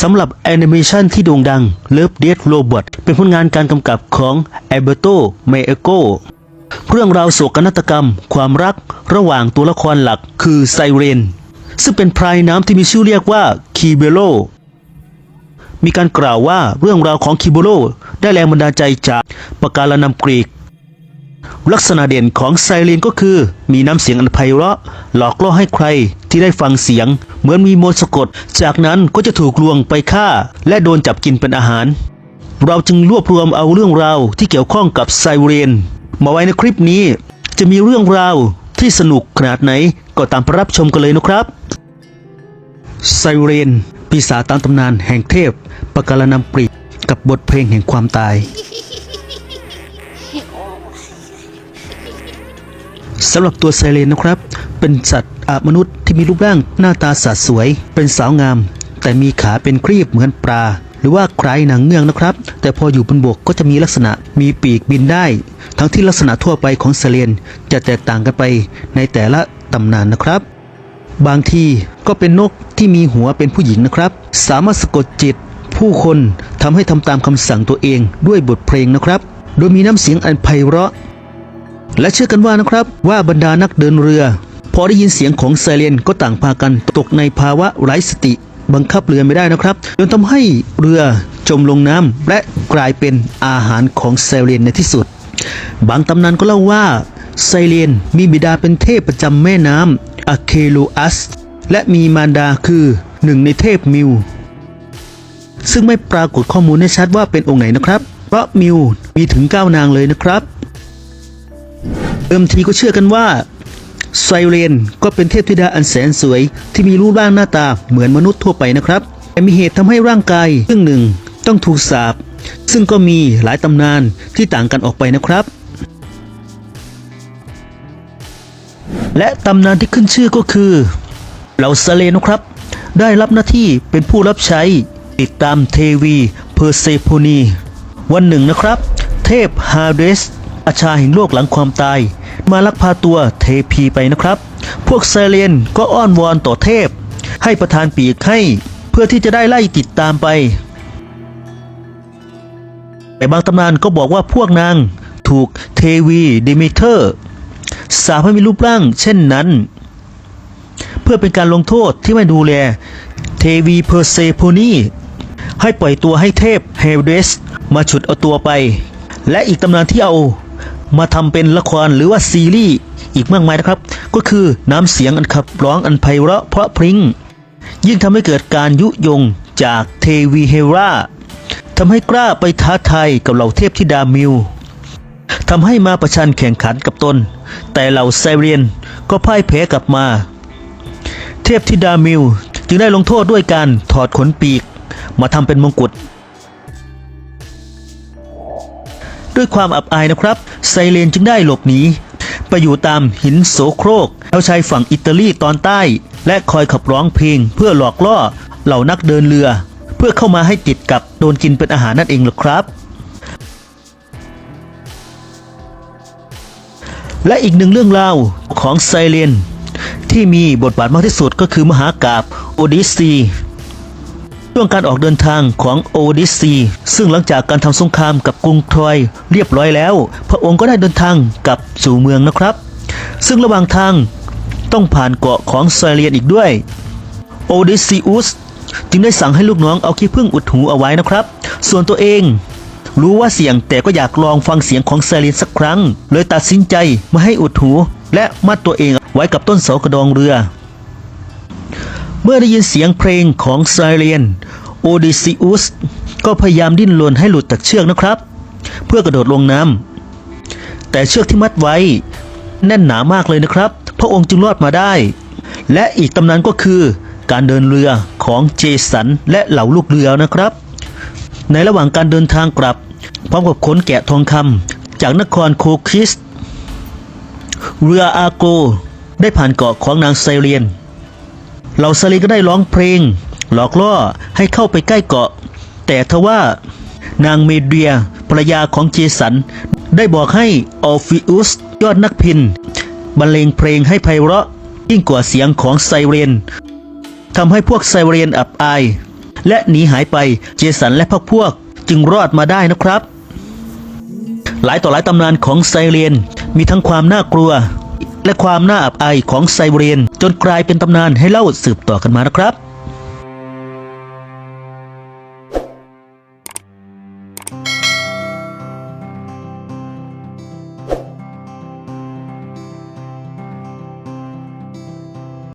สำหรับแอนิเมชันที่โด่งดัง Love Death Robot เป็นผลงานการกำกับของ Alberto Maego เรื่องราวโศกนาฏกรรม ความรักระหว่างตัวละครหลักคือไซเรน ซึ่งเป็นพรายน้ำที่มีชื่อเรียกว่าคีเบโลมีการกล่าวว่าเรื่องราวของคิโบโลได้แรงบันดาลใจจากปะการังนำกรีก ลักษณะเด่นของไซเรนก็คือ มีน้ำเสียงอันไพเราะ หลอกล่อให้ใครที่ได้ฟังเสียง เหมือนมีมนต์สะกด จากนั้นก็จะถูกลวงไปฆ่า และโดนจับกินเป็นอาหาร เราจึงรวบรวมเอาเรื่องราวที่เกี่ยวข้องกับไซเรนมาไว้ในคลิปนี้ จะมีเรื่องราวที่สนุกขนาดไหนก็ตามไปรับชมกันเลยนะครับไซเรนปีศาจตามตำนานแห่งเทพปะการังนำกรีกับบทเพลงแห่งความตายำหรับตัวไซเรนนะครับ เป็นสัตว์อามนุษย์ที่มีรูปร่างหน้าตาสัดสวย เป็นสาวงาม แต่มีขาเป็นครีบเหมือนปลา หรือว่าคล้ายหนังเงือกนะครับ แต่พออยู่บนบกก็จะมีลักษณะมีปีกบินได้ ทั้งที่ลักษณะทั่วไปของไซเรนจะแตกต่างกันไปในแต่ละตำนานนะครับบางทีก็เป็นนกที่มีหัวเป็นผู้หญิงนะครับ สามารถสะกดจิต ผู้คนทำให้ทำตามคำสั่งตัวเองด้วยบทเพลงนะครับ โดยมีน้ำเสียงอันไพเราะ และเชื่อกันว่านะครับว่าบรรดานักเดินเรือ พอได้ยินเสียงของไซเรนก็ต่างพากันตกในภาวะไร้สติบังคับเรือไม่ได้นะครับจนทำให้เรือจมลงน้ำและกลายเป็นอาหารของไซเรนในที่สุด บางตำนานก็เล่าว่าไซเรนมีบิดาเป็นเทพประจำแม่น้ำอะเคลูอัส และมีมารดาคือหนึ่งในเทพมิว ซึ่งไม่ปรากฏข้อมูลให้ชัดว่าเป็นองค์ไหนนะครับ เพราะมิวมีถึง 9 นางเลยนะครับ เอิมทีก็เชื่อกันว่าไซเรนก็เป็นเทพธิดาอันแสนสวย ที่มีรูปร่างหน้าตาเหมือนมนุษย์ทั่วไปนะครับ แต่มีเหตุทำให้ร่างกายครึ่งหนึ่งต้องถูกสาปซึ่งก็มีหลายตำนานที่ต่างกันออกไปนะครับ และตำนานที่ขึ้นชื่อก็คือเหล่าซาเลนนะครับ ได้รับหน้าที่เป็นผู้รับใช้ติดตามเทวีเพอร์เซโพนีวันหนึ่งนะครับ เทพฮาเดสอาชาแห่งโลกหลังความตาย มาลักพาตัวเทพีไปนะครับ พวกเซเลนก็อ้อนวอนต่อเทพ ให้ประทานปีกให้เพื่อที่จะได้ไล่ติดตามไป แต่บางตำนานก็บอกว่าพวกนางถูกเทวีเดมิเทอร์ สาให้มีรูปร่างเช่นนั้น เพื่อเป็นการลงโทษที่ไม่ดูแลเทวีเพอร์เซโพนีให้ปล่อยตัวให้เทพเฮเดสมาฉุดเอาตัวไป และอีกตำนานที่เอา มาทำเป็นละครหรือว่าซีรีส์อีกมากมายนะครับ ก็คือน้ำเสียงอันขับร้องอันไพเราะเพราะพริ้งยิ่งทำให้เกิดการยุยงจากเทวีเฮราทำให้กล้าไปท้าทายกับเหล่าเทพธิดามิวทำให้มาประชันแข่งขันกับตน แต่เหล่าไซเรียนก็พ่ายแพ้กลับมา เทพธิดามิวจึงได้ลงโทษด้วยการถอดขนปีก มาทำเป็นมงกุฎ ด้วยความอับอายนะครับ ไซเรนจึงได้หลบหนีไปอยู่ตามหินโสโครกแถวชายฝั่งอิตาลีตอนใต้ และคอยขับร้องเพลงเพื่อหลอกล่อเหล่านักเดินเรือ เพื่อเข้ามาให้ติดกับโดนกินเป็นอาหารนั่นเองหรอครับ และอีกหนึ่งเรื่องราวของไซเรนที่มีบทบาทมากที่สุดก็คือมหากาบโอดิซี ช่วงการออกเดินทางของโอดิซีซึ่งหลังจากการทำสงครามกับกรุงทรอยเรียบร้อยแล้ว พระองค์ก็ได้เดินทางกลับสู่เมืองนะครับ ซึ่งระหว่างทางต้องผ่านเกาะของไซเรียนอีกด้วยโอดิซิอุสจึงได้สั่งให้ลูกน้องเอาขี้ผึ้งอุดหูเอาไว้นะครับ ส่วนตัวเอง รู้ว่าเสียงแต่ก็อยากลองฟังเสียงของไซเรียนสักครั้ง เลยตัดสินใจมาให้อุดหู และมัดตัวเองไว้กับต้นเสากระดองเรือ มื่อได้ยินเสียงเพลงของไซเรนโอดิซิอุสก็พยายามดิ้นรนให้หลุดจากเชือกนะครับ เพื่อกระโดดลงน้ำแต่เชือกที่มัดไว้ แน่นหนามากเลยนะครับ พระองค์จึงรอดมาได้ และอีกตำนานก็คือ การเดินเรือของเจสันและเหล่าลูกเรือนะครับ ในระหว่างการเดินทางกลับ พร้อมกับขนแกะทองคำจากนครโคคิสเรืออาโก ได้ผ่านเกาะของนางไซเรียน เหล่าไซเรียนก็ได้ร้องเพลง หลอกล่อให้เข้าไปใกล้เกาะ แต่ทว่านางเมเดียภรรยาของเจสัน ได้บอกให้ออฟิอุสยอดนักพินบรรเลงเพลงให้ไพเราะยิ่งกว่าเสียงของไซเรนทำให้พวกไซเรนอับอาย และหนีหายไปเจสันและพวกพวกจึงรอดมาได้นะครับ หลายต่อหลายตำนานของไซเรนมีทั้งความน่ากลัว และความน่าอับอายของไซเรียน จนกลายเป็นตำนานให้เล่าสืบต่อกันมานะครับ